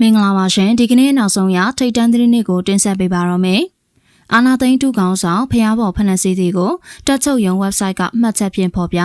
မင်္ဂလာပါရှင်ဒီကနေ့နောက်ဆုံးရထိတ်တန်းသတင်းတွေကိုတင်ဆက်ပေးပါတော့မယ်။အာနာသိန်းတူကောင်ဆောင်ဖျားပေါ်ဖနက်စီတီကိုတက်ချုပ်ရုံ website ကမှတ်ချက်ဖြင့်ဖော်ပြ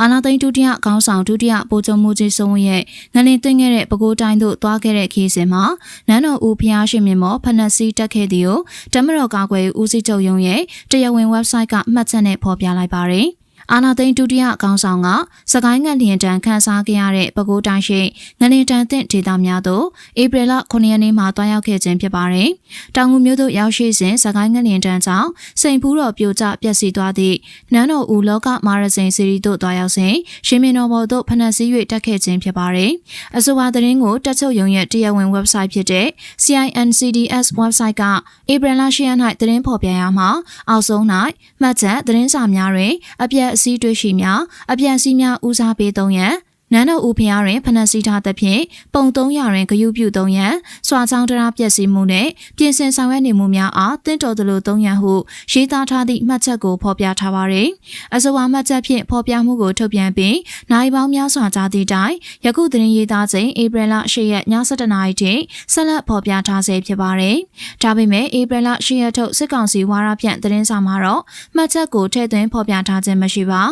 အာနာသိန်းဒုတိယခေါင်းဆောင်ဒုတိယပိုချုပ်မှုကြီးစိုးဝင်းရဲ့ငလင်သွင်းခဲ့တဲ့ပဲခူးတိုင်းသို့သွားခဲ့တဲ့ခီးစဉ်မှာနန်းတော်ဦးဖျားရှင်မြင့်မော်ဖနက်စီတက်ခဲ့သည်ကိုတမတော်ကာကွယ်ဦးစီးချုပ်ရုံရဲ့တရားဝင် website ကမှတ်ချက်နဲ့ဖော်ပြလိုက်ပါတယ်။ အာနာသိန်းဒုတိယအကောင်းဆောင်ကစကိုင်းငလျင်တန်းခန်းစားခဲ့ရတဲ့ပဲခူးတိုင်းရှိငလျင်တန်းသင့်ဒေသများသို့ဧပြီလ9ရက်နေ့မှာတွားရောက်ခဲ့ခြင်းဖြစ်ပါတယ်။တောင်ငူမြို့သို့ရောက်ရှိစဉ်စကိုင်းငလျင်တန်းကြောင့်စိန်ဖူးတော်ပြိုကျပျက်စီးသွားသည့်နန်းတော်ဦးလောကမာရစိန်စီရီသို့တွားရောက်စဉ်ရှင်မင်းတော်ဘော်သို့ဖနက်စည်း၍တက်ခဲ့ခြင်းဖြစ်ပါတယ်။အဆိုပါသတင်းကိုတက်ချုပ်ရုံရဲ့တရားဝင် website ဖြစ်တဲ့ CINCDS website ကဧပြီလ10ရက်၌သတင်းဖော်ပြရမှာအောက်ဆုံး၌မှတ်ချက်သတင်းစာများတွင်အပြည့်အစည်းတွေ့ရှိများအပြန်စည်းများဦးစားပေးသုံးရန် နန်းတော်ဦးဖျားတွင်ဖနက်စီထားသဖြင့်ပုံ300တွင်ဂယုပြု3ရန်စွာချောင်းတရားပျက်စီးမှုနှင့်ပြင်ဆင်ဆောင်ရွက်နေမှုများအားတင့်တော်သလို3ရန်ဟုရေးသားထားသည့်မှတ်ချက်ကိုဖော်ပြထားပါသည်အဆိုပါမှတ်ချက်ဖြင့်ဖော်ပြမှုကိုထုတ်ပြန်ပြီးနိုင်ပေါင်းများစွာကြားသည့်တိုင်ယခုသတင်းရေးသားချိန်ဧပြီလ10ရက်ည7:00နာရီထိဆက်လက်ဖော်ပြထားဆဲဖြစ်ပါတယ်ဒါပေမဲ့ဧပြီလ10ရက်ထုတ်စစ်ကောင်စီဝါရဖြန့်သတင်းစာမှာတော့မှတ်ချက်ကိုထည့်သွင်းဖော်ပြထားခြင်းမရှိပါ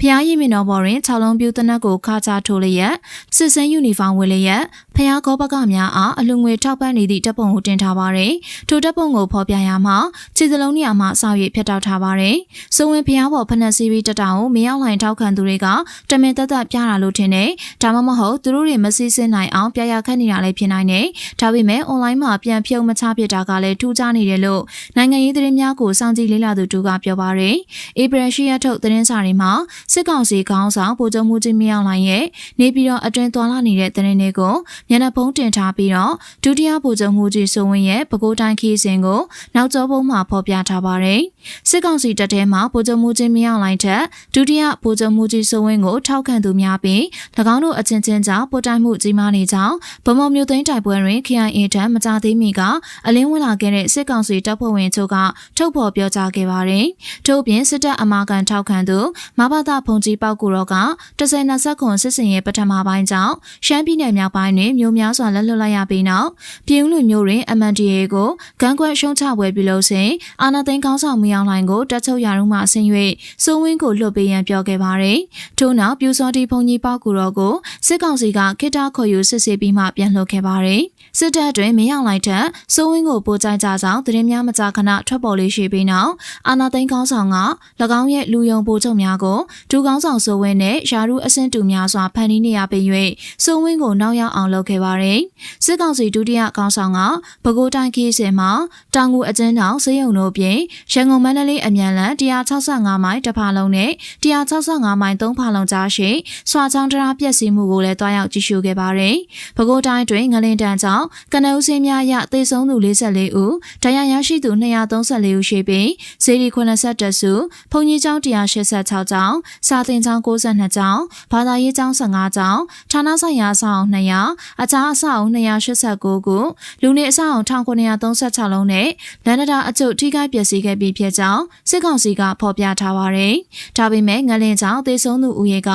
ဖျားရည်မင်တော်ဘော်တွင်6လုံးပြူတနက်ကိုခါချထိုးလျက်စစ်စင်းယူနီဖောင်းဝတ်လျက်ဖျားကောဘကများအားအလူငွေထောက်ပံ့နေသည့်တပ်ပုံကိုတင်ထားပါတယ်။ထိုတပ်ပုံကိုဖော်ပြရမှာခြေစလုံးနေရာမှာစောက်ရည်ဖျက်တောက်ထားပါတယ်။စိုးဝင်ဖျားဘော်ဖနက်စီးပြီးတတောင်ကိုမရောက်လိုင်ထောက်ခံသူတွေကတမင်သက်သက်ပြတာလို့ထင်တယ်။ဒါမှမဟုတ်သူတို့တွေမစီးစင်းနိုင်အောင်ပြရခတ်နေတာလည်းဖြစ်နိုင်တယ်။ဒါပေမဲ့ online မှာပြန်ဖြုံမချဖြစ်တာကလည်းထူးခြားနေတယ်လို့နိုင်ငံရေးသတင်းများကိုစောင့်ကြည့်လေ့လာသူတို့ကပြောပါတယ်။ဧပြီ၈ရက်ထုတ်သတင်းစာတွေမှာစစ်ကောင်စီခေါင်းဆောင်ဗိုလ်ချုပ်မှုကြီးမြောက်လိုင်ရဲ့နေပြည်တော်အတွင်းသွာလာနေတဲ့သတင်းတွေကိုမျက်နှာဖုံးတင်ထားပြီးတော့ဒုတိယဗိုလ်ချုပ်မှုကြီးစိုးဝင်းရဲ့ပဲခူးတိုင်းခီးစဉ်ကိုနောက်ကျောပုံမှာဖော်ပြထားပါတယ်။စစ်ကောင်စီတပ်ထဲမှာဗိုလ်ချုပ်မှုကြီးမြောက်လိုင်ထက်ဒုတိယဗိုလ်ချုပ်မှုကြီးစိုးဝင်းကိုထောက်ခံသူများပြီး၎င်းတို့အချင်းချင်းကြားပိုတိုင်မှုကြီးမားနေကြောင်းဗမော်မျိုးသိန်းတိုက်ပွဲတွင် KIA ထံမကြသေးမီကအလင်းဝင်လာခဲ့တဲ့စစ်ကောင်စီတပ်ဖွဲ့ဝင်ချုပ်ကထုတ်ဖော်ပြောကြားခဲ့ပါတယ်။ထို့ပြင်စစ်တပ်အမာခံထောက်ခံသူမဘာသာဖုန်ကြီးပောက်ကူတော့က10-20ခွန်စစ်စင်ရဲ့ပထမပိုင်းကြောင့်ရှမ်းပြည်နယ်မြောက်ပိုင်းတွင်မျိုးများစွာလက်လွတ်လိုက်ရပြီးနောက်ပြည်ဦးလွင်မျိုးတွင် MNDAA ကိုဂန်းကွက်ရှုံးချပွဲပြုလုပ်စဉ်အာနာသိန်းကောင်းဆောင်မီအောင်လှိုင်ကိုတက်ချုပ်ရာထူးမှဆင်း၍စိုးဝင်းကိုလွှတ်ပေးရန်ပြောခဲ့ပါတယ်။ထို့နောက်ပြူစောတိဖုန်ကြီးပောက်ကူတော့ကိုစစ်ကောင်စီကခိတာခေါ်ယူစစ်ဆေးပြီးမှပြန်လွှတ်ခဲ့ပါတယ်။စစ်တပ်တွင်မင်းအောင်လိုက်ထက်စိုးဝင်းကိုပို့ကြိုက်ကြဆောင်သတင်းများမကြာခဏထွက်ပေါ်လေးရှိပြီးနောက်အာနာသိန်းကောင်းဆောင်က၎င်းရဲ့လူယုံပို့ချုပ်များကိုဒူကောင်းဆောင်စိုးဝင်းနဲ့ယာရုအဆင့်တူများစွာဖန်တီးနေရပေ၍စိုးဝင်းကိုနောက်ရောက်အောင်လုပ်ခဲ့ပါတယ်။စစ်ကောင်စီဒုတိယကောင်းဆောင်ကပဲခူးတိုင်းခီးစင်မှာတောင်ငူအကျဉ်းထောင်စေယုံတို့ပြင်ရန်ကုန်မန္တလေးအမြန်လန်165မိုင်တစ်ဖာလုံးနဲ့165မိုင်3ဖာလုံးကြားရှိစွာချောင်းတရားပျက်စီးမှုကိုလည်းတွားရောက်ကြည့်ရှုခဲ့ပါတယ်။ပဲခူးတိုင်းတွင်ငလင်တန်းကြောင့်ကနဦးစင်းများအရသေဆုံးသူ44ဦး၊ဒဏ်ရာရရှိသူ234ဦးရှိပြီးဇေဒီ82စု၊ဘုံကြီးကျောင်း186ကျောင်း၊စာသင်ကျောင်း62ကျောင်း၊ဘာသာရေးကျောင်း15ကျောင်း၊ဌာနဆိုင်ရာအဆောက်အုံ200အခြားအဆောက်အုံ289ခုလူနေအဆောက်အုံ1936လုံးနဲ့လန်ဒတာအကျုပ်ထိခိုက်ပျက်စီးခဲ့ပြီးဖြစ်ကြောင်းစစ်ကောင်စီကဖော်ပြထားပါတယ်။ဒါပေမဲ့ငလင်ကြောင့်သေဆုံးသူဦးရေက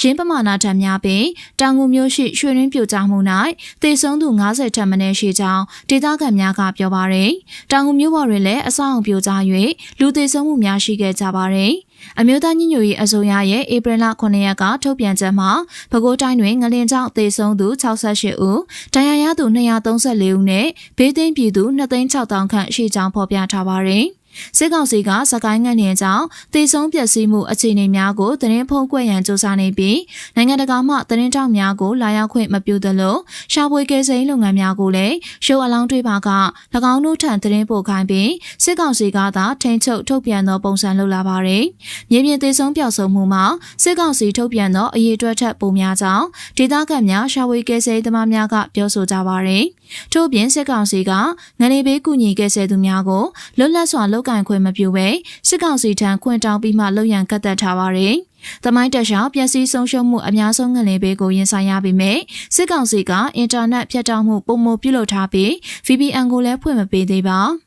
ရင်းပမာဏထက်များပြီးတောင်ငူမျိုးရှိရွှေရင်းပြိုကျမှု၌သေဆုံးသူ90ထက်မနည်းရှိကြောင်းဒေသခံများကပြောပါတယ်။တောင်ငူမျိုးပေါ်တွင်လည်းအဆောက်အုံပြိုကျ၍လူသေဆုံးမှုများရှိခဲ့ကြပါတယ်။ အမျိုးသားညီညွတ်ရေးအစိုးရရဲ့ဧပြီလ9ရက်ကထုတ်ပြန်ချက်မှာပဲခူးတိုင်းတွင်ငလင်ကြောင့်သေဆုံးသူ68ဦး၊ဒဏ်ရာရသူ234ဦးနဲ့ဘေးသိမ်းပြည်သူ2,600ခန့်ရှိကြောင်းဖော်ပြထားပါတယ်။ စစ်ကောင်စီကစကိုင်းငံနေကြောင်းတေဆုံးပျက်စီးမှုအခြေအနေများကိုသတင်းဖုံးကွက်ရန်စ조사နေပြီးနိုင်ငံတကာမှသတင်းတောက်များကိုလာရောက်ခွင့်မပြုသလိုရှာဖွေကယ်ဆယ်ရေးလုပ်ငန်းများကိုလည်းရှုပ်အလောင်းတွေးပါက၎င်းတို့ထံသတင်းပို့ခိုင်းပြီးစစ်ကောင်စီကသာထိန်းချုပ်ထုတ်ပြန်သောပုံစံလုပ်လာပါတယ်။မြေပြင်တေဆုံးပျောက်ဆုံးမှုမှာစစ်ကောင်စီထုတ်ပြန်သောအရေးအတွက်ထက်ပိုများကြောင်းဒေသခံများရှာဖွေကယ်ဆယ်ရေးသမားများကပြောဆိုကြပါတယ်။ထို့ပြင်စစ်ကောင်စီကငနေဘေးကူညီကယ်ဆယ်သူများကိုလွတ်လပ်စွာလုပ်ကင်ခွင့်မပြုဘဲစစ်ကောင်စီထံခွင့်တောင်းပြီးမှလုပ်ရန်ကန့်သက်ထားပါတယ်။သမိုင်းတက်ရှောင်ပျက်စီးဆုံးရှုံးမှုအများဆုံးငလင်ဘေးကိုရင်ဆိုင်ရပြီးမြဲစစ်ကောင်စီကအင်တာနက်ဖြတ်တောက်မှုပုံမပြုလုပ်ထားပြီး VPN ကိုလည်းဖွင့်မပေးသေးပါ။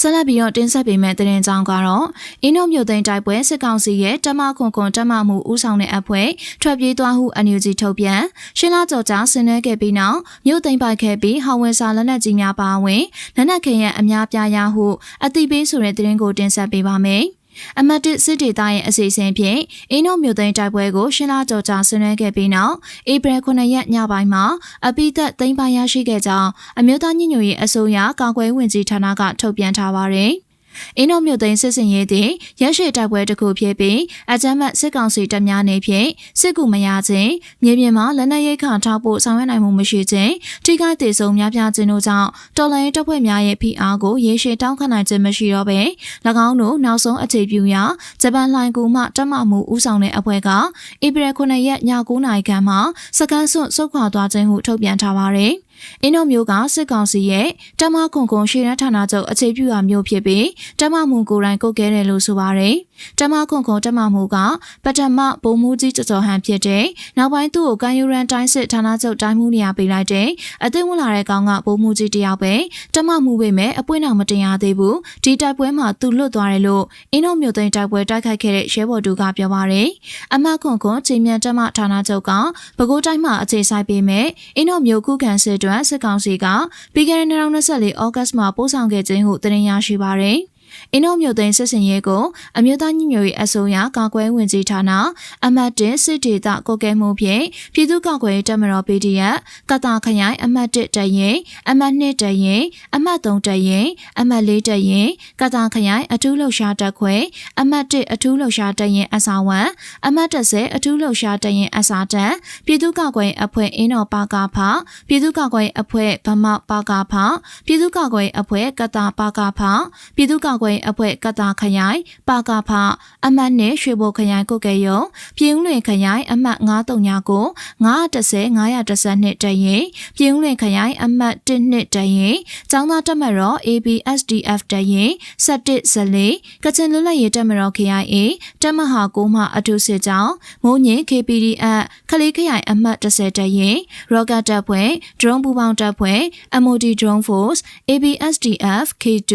ဆက်လက်ပြီးတော့တင်ဆက်ပေးမယ့်သတင်းကြောင်းကတော့အင်းတို့မြို့သိမ်းတိုက်ပွဲစစ်ကောင်စီရဲ့တမခွန်ခွန်တမမှုဦးဆောင်တဲ့အဖွဲ့ထွက်ပြေးသွားဟုအန်ယူဂျီထုတ်ပြန်ရှင်းလာကြော်ကြားဆင်နွှဲခဲ့ပြီးနောက်မြို့သိမ်းပိုက်ခဲ့ပြီးဟောင်ဝယ်စာလက်နက်ကြီးများပါဝင်လက်နက်ခဲယံအများပြားရဟုအသိပေးဆိုတဲ့သတင်းကိုတင်ဆက်ပေးပါမယ်။ အမတ်တစ်စစ်ဒေသရဲ့အစီအစဉ်ဖြင့်အင်းတို့မြို့သိမ်းတိုက်ပွဲကိုရှင်းလာကြော်ကြားဆင်နွှဲခဲ့ပြီးနောက်ဧပြီ9ရက်ညပိုင်းမှာအပိသက်သိမ်းပိုင်ရရှိခဲ့ကြောင်းအမျိုးသားညညရေးအစိုးရကာကွယ်ဝင်ကြီးဌာနကထုတ်ပြန်ထားပါတယ်။ အင်းတို့မြို့သိမ်းစစ်စင်ရေးသည်ရရှိတိုက်ပွဲတစ်ခုဖြစ်ပြီးအကြမ်းဖက်စစ်ကောင်စီတပ်များနေဖြင့်စစ်ကူမရခြင်းမြေပြင်မှာလက်နက်ရိတ်ခါထောက်ဖို့ဆောင်ရွက်နိုင်မှုမရှိခြင်းထိခိုက်ဒေဆုံးများပြားခြင်းတို့ကြောင့်တော်လိုင်းတပ်ဖွဲ့များရဲ့ဖိအားကိုရေရှည်တောင်းခံနိုင်ခြင်းမရှိတော့ဘဲ၎င်းတို့နောက်ဆုံးအခြေပြုရာဂျပန်လိုင်းကူမှတက်မှမှုဦးဆောင်တဲ့အဖွဲ့ကဧပြီ9ရက်ည9:00နာရီခန့်မှာစကန်စွန့်ဆုတ်ခွာသွားခြင်းဟုထုတ်ပြန်ထားပါတယ်။ အင်းတို့မျိုးကစစ်ကောင်စီရဲ့တမခွန်ခွန်ရှေ့ရန်ဌာနချုပ်အခြေပြုရာမျိုးဖြစ်ပြီးတမမှုကိုယ်တိုင်ကုတ်ခဲ့တယ်လို့ဆိုပါတယ်။တမခွန်ခွန်တမမှုကပထမဘုံမူကြီးကြော်ကြော်ဟန်ဖြစ်တဲ့နောက်ပိုင်းသူ့ကိုကန်ယူရန်တိုင်းစစ်ဌာနချုပ်တိုင်းမှုနေရာပေးလိုက်တဲ့အသိဝင်လာတဲ့ကောင်ကဘုံမူကြီးတယောက်ပဲတမမှုပဲမဲ့အပွင့်တော်မတင်ရသေးဘူးဒီတိုက်ပွဲမှာသူလွတ်သွားတယ်လို့အင်းတို့မျိုးသိန်းတိုက်ပွဲတိုက်ခိုက်ခဲ့တဲ့ရဲဘော်တို့ကပြောပါတယ်။အမတ်ခွန်ခွန်ချိန်မြန်တမဌာနချုပ်ကပဲခူးတိုင်းမှာအခြေစိုက်ပေးမဲ့အင်းတို့မျိုးခုခံစစ်အတွက်စစ်ကောင်စီကပြီးခဲ့တဲ့2024ဩဂတ်မှာပို့ဆောင်ခဲ့ခြင်းဟုတင်ရရှိပါရယ်။ အင်းတို့မြို့သိမ်းစစ်စင်ရေးကိုအမျိုးသားညီညွတ်ရေးအစိုးရကာကွယ်ဝင်ကြီးဌာနအမတ်1စစ်ဒေသကိုကဲမှုဖြင့်ပြည်သူ့ကာကွယ်ရေးတပ်မတော် PDF ကတာခရိုင်အမတ်1တရင်အမတ်2တရင်အမတ်3တရင်အမတ်4တရင်ကတာခရိုင်အထူးလှုပ်ရှားတပ်ခွဲအမတ်1အထူးလှုပ်ရှားတပ်ရင်အစာဝန်အမတ်30အထူးလှုပ်ရှားတပ်ရင်အစာတပ်ပြည်သူ့ကာကွယ်အဖွဲ့အင်းတော်ပါကာဖပြည်သူ့ကာကွယ်အဖွဲ့ဗမာပါကာဖပြည်သူ့ကာကွယ်အဖွဲ့ကတာပါကာဖပြည်သူ့ကာကွယ်ဝင်အဖွဲ့ကတာခရိုင်ပါကဖအမှတ်နဲ့ရွှေဘိုခရိုင်ကုတ်ကဲရုံပြည်ဦးလွင်ခရိုင်အမှတ်939 910 912တရင်ပြည်ဦးလွင်ခရိုင်အမှတ်12တရင်ကျောင်းသားတက်မတော် ABSDF တရင်17ဇလေးကချင်လွတ်လပ်ရေးတက်မတော် KIA တက်မဟာ9မှအထူးစစ်ကြောင်းမိုးညင် KPDF ခလေးခရိုင်အမှတ်10တရင်ရော့ကတ်တပ်ဖွဲ့ drone ပူပေါင်းတပ်ဖွဲ့ MOD drone force ABSDF K2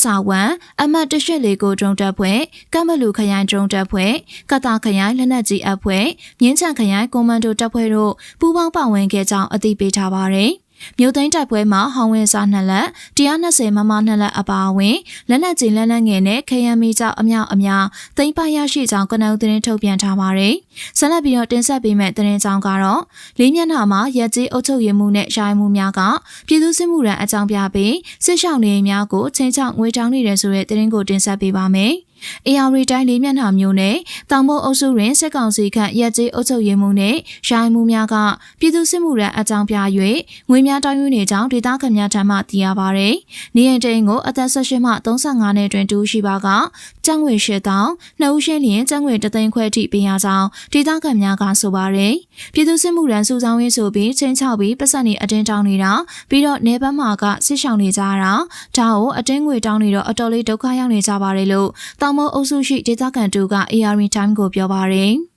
SR1 အမှတ်တရှိလေးကိုဒရုန်းတပ်ဖွဲ့ကမ်ဘလူခရိုင်ဒရုန်းတပ်ဖွဲ့ကတာခရိုင်လက်နက်ကြီးအဖွဲ့မြင်းချံခရိုင်ကွန်မန်ဒိုတပ်ဖွဲ့တို့ပူးပေါင်းပါဝင်ခဲ့ကြောင်းအသိပေးထားပါတယ် မြို့သိမ်းတိုက်ပွဲမှာဟောင်းဝင်စားနှစ်လက်120မမနှစ်လက်အပါအဝင်လက်နက်ကြီးလက်နက်ငယ်နဲ့ခရမ်းမီကြောင့်အမြောက်အများသိမ်းပိုက်ရရှိကြောင်းကနအူသတင်းထုတ်ပြန်ထားပါတယ်။ဆက်လက်ပြီးတော့တင်ဆက်ပေးမယ့်သတင်းကြောင်းကတော့လေးမျက်နှာမှာရက်ကြီးအုပ်ချုပ်ရေးမှုနဲ့ရှားမှုများကပြည်သူစစ်မှုရန်အကြောင်းပြပြီးစစ်ရှောင်းနေများကိုချင်းချောက်ငွေတောင်းနေတယ်ဆိုတဲ့သတင်းကိုတင်ဆက်ပေးပါမယ်။ အေယာရီတိုင်းလေးမျက်နှာမျိုးနဲ့တောင်ဘုတ်အုပ်စုတွင်စစ်ကောင်စီခန့်ရက်ကျေးအုပ်ချုပ်ရေးမှုနဲ့ရိုင်းမှုများကပြည်သူစစ်မှုရန်အကြောင်းပြ၍ငွေများတောင်းယူနေကြောင်းဒေသခံများထံမှသိရပါဗျ။နေရင်တိန်ကိုအသက်18မှ35နှစ်တွင်တူရှိပါကကျန်းငွေရှစ်တောင်းနှစ်ဦးရှင်းလျင်ကျန်းငွေတသိန်းခွဲထိပေးရကြောင်းဒေသခံများကဆိုပါရယ်ပြည်သူစစ်မှုရန်စုဆောင်းရေးဆိုပြီးချင်းချောက်ပြီးပတ်စံနေအတင်းတောင်းနေတာပြီးတော့နေဘက်မှာကစစ်ဆောင်နေကြတာဒါကိုအတင်းငွေတောင်းနေတော့အတော်လေးဒုက္ခရောက်နေကြပါတယ်လို့တောင်မအုပ်စုရှိဒေသခံတူက AR Time ကိုပြောပါရယ်